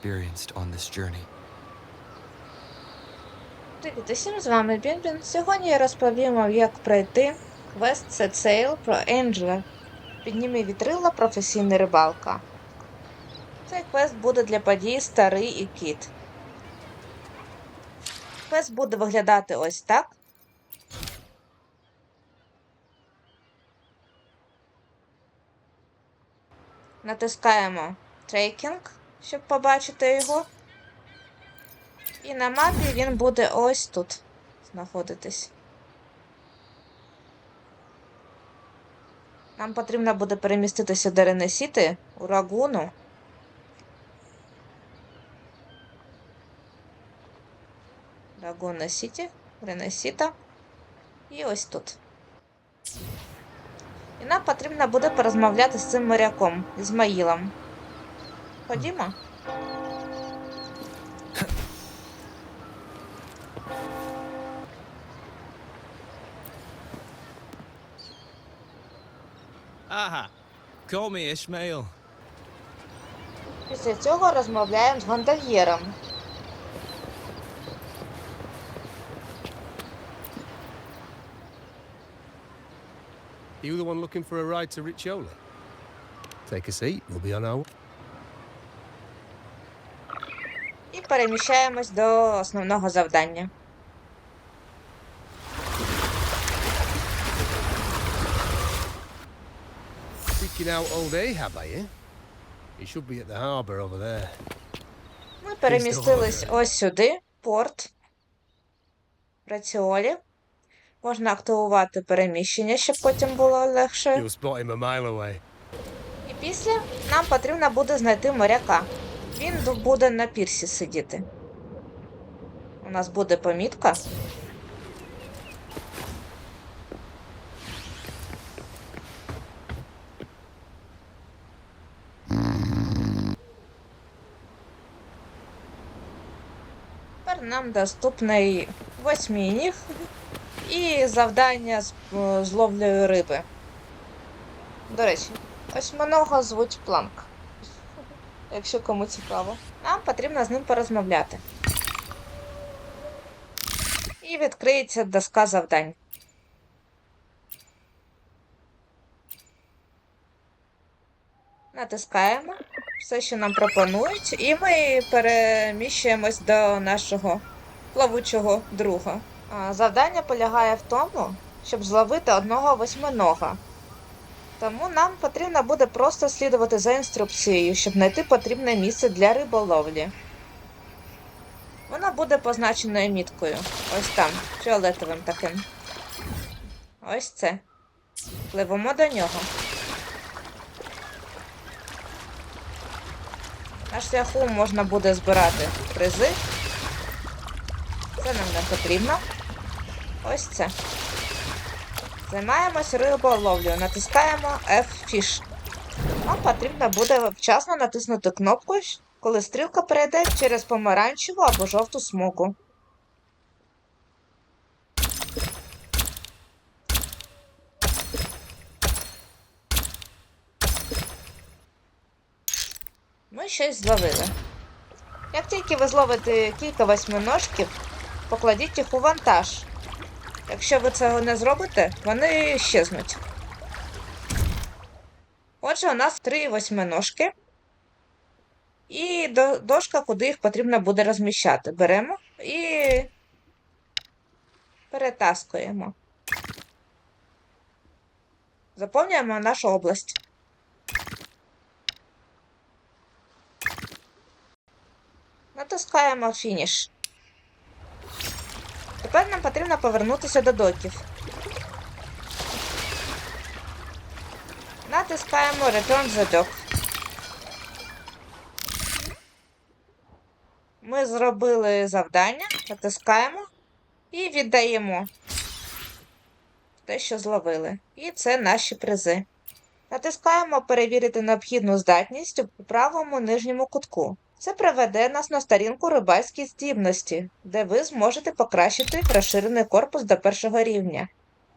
experienced on this journey. Привіт усім, з вами Бінбін. Сьогодні я розповім вам, як пройти квест Set Sail про Енджела. Підніми вітрила професійна рибалка. Цей квест буде для подій Старий і Кіт. Квест буде виглядати ось так. Натискаємо трекінг, щоб побачити його. І на мапі він буде ось тут знаходитись. Нам потрібно буде переміститися до Ренесіти у Рагуну. Рагуна Сіті, Ренесіта. І ось тут. І нам потрібно буде порозмовляти з цим моряком, Ізмаїлом. Ходімо. Aha, call me Ishmael. Після цього розмовляємо з гондольєром. You the one looking for a ride to Riccioli? Take a seat, we'll be on our Переміщаємось до основного завдання. There. Ми перемістились ось сюди, порт Раціолі. Можна активувати переміщення, щоб потім було легше. І після нам потрібно буде знайти моряка. Він буде на пірсі сидіти. У нас буде помітка. Тепер нам доступний восьминіг і завдання з, е, з риби. До речі, восьминога звуть Планк. Якщо кому цікаво. Нам потрібно з ним порозмовляти. І відкриється доска завдань. Натискаємо все, що нам пропонують, і ми переміщуємось до нашого плавучого друга. Завдання полягає в тому, щоб зловити одного восьминога. Тому нам потрібно буде просто слідувати за інструкцією, щоб знайти потрібне місце для риболовлі. Вона буде позначеною міткою. Ось там, фіолетовим таким. Ось це. Пливемо до нього. На шляху можна буде збирати призи. Це нам не потрібно. Ось це. Займаємось риболовлею. Натискаємо F-Fish. Нам потрібно буде вчасно натиснути кнопку, коли стрілка перейде через помаранчеву або жовту смугу. Ми щось зловили. Як тільки ви зловите кілька восьминожків, покладіть їх у вантаж. Якщо ви цього не зробите, вони щезнуть. Отже, у нас три восьминожки. І дошка, куди їх потрібно буде розміщати. Беремо і перетаскуємо. Заповнюємо нашу область. Натискаємо фініш. Тепер нам потрібно повернутися до доків. Натискаємо Return the Dock. Ми зробили завдання, натискаємо і віддаємо те, що зловили. І це наші призи. Натискаємо перевірити необхідну здатність у правому нижньому кутку. Це приведе нас на сторінку рибальські здібності, де ви зможете покращити розширений корпус до першого рівня.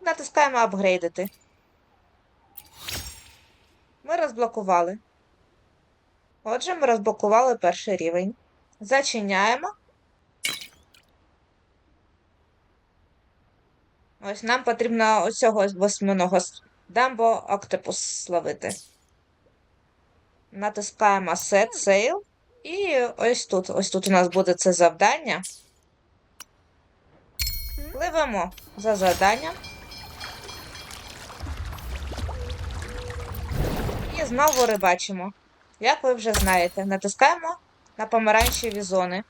Натискаємо апгрейдити. Ми розблокували. Отже, ми розблокували перший рівень. Зачиняємо. Ось нам потрібно оцього восьминого Дамбо Октопус словити. Натискаємо Set Sail. І ось тут. Ось тут у нас буде це завдання. Пливемо за заданням. І знову рибачимо. Як ви вже знаєте, натискаємо на помаранчеві зони.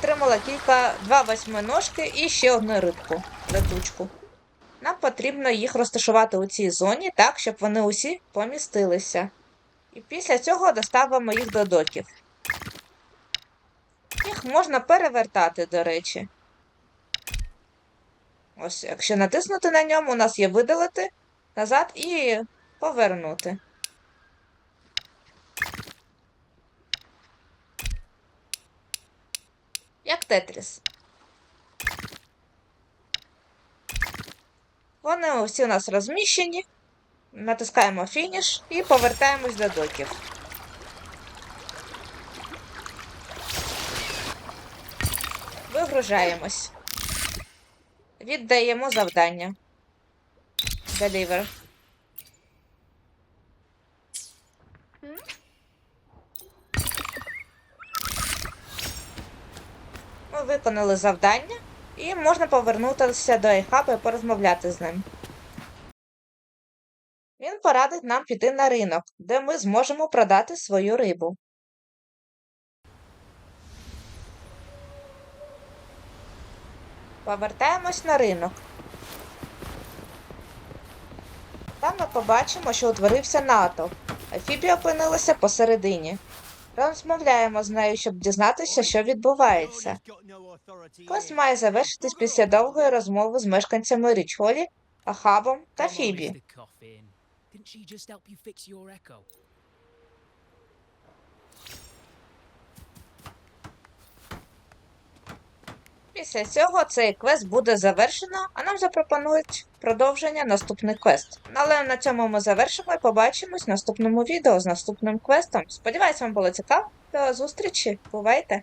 Ми отримали кілька, два восьминожки і ще одну рибку, летучку. Нам потрібно їх розташувати у цій зоні так, щоб вони усі помістилися. І після цього доставимо їх до доків. Їх можна перевертати, до речі. Ось, якщо натиснути на ньому, у нас є видалити назад і повернути. Як Тетріс. Вони усі у нас розміщені. Натискаємо фініш і повертаємось до доків. Вигружаємось. Віддаємо завдання. Deliver. Ми виконали завдання і можна повернутися до Айхаба і порозмовляти з ним. Він порадить нам піти на ринок, де ми зможемо продати свою рибу. Повертаємось на ринок. Там ми побачимо, що утворився натовп, а опинилася посередині. Розмовляємо з нею, щоб дізнатися, що відбувається. Квест має завершитись після довгої розмови з мешканцями Річолі, Ахабом та Фібі. Після цього цей квест буде завершено, а нам запропонують продовження наступний квест. Але на цьому ми завершимо і побачимось в наступному відео з наступним квестом. Сподіваюсь, вам було цікаво. До зустрічі, бувайте!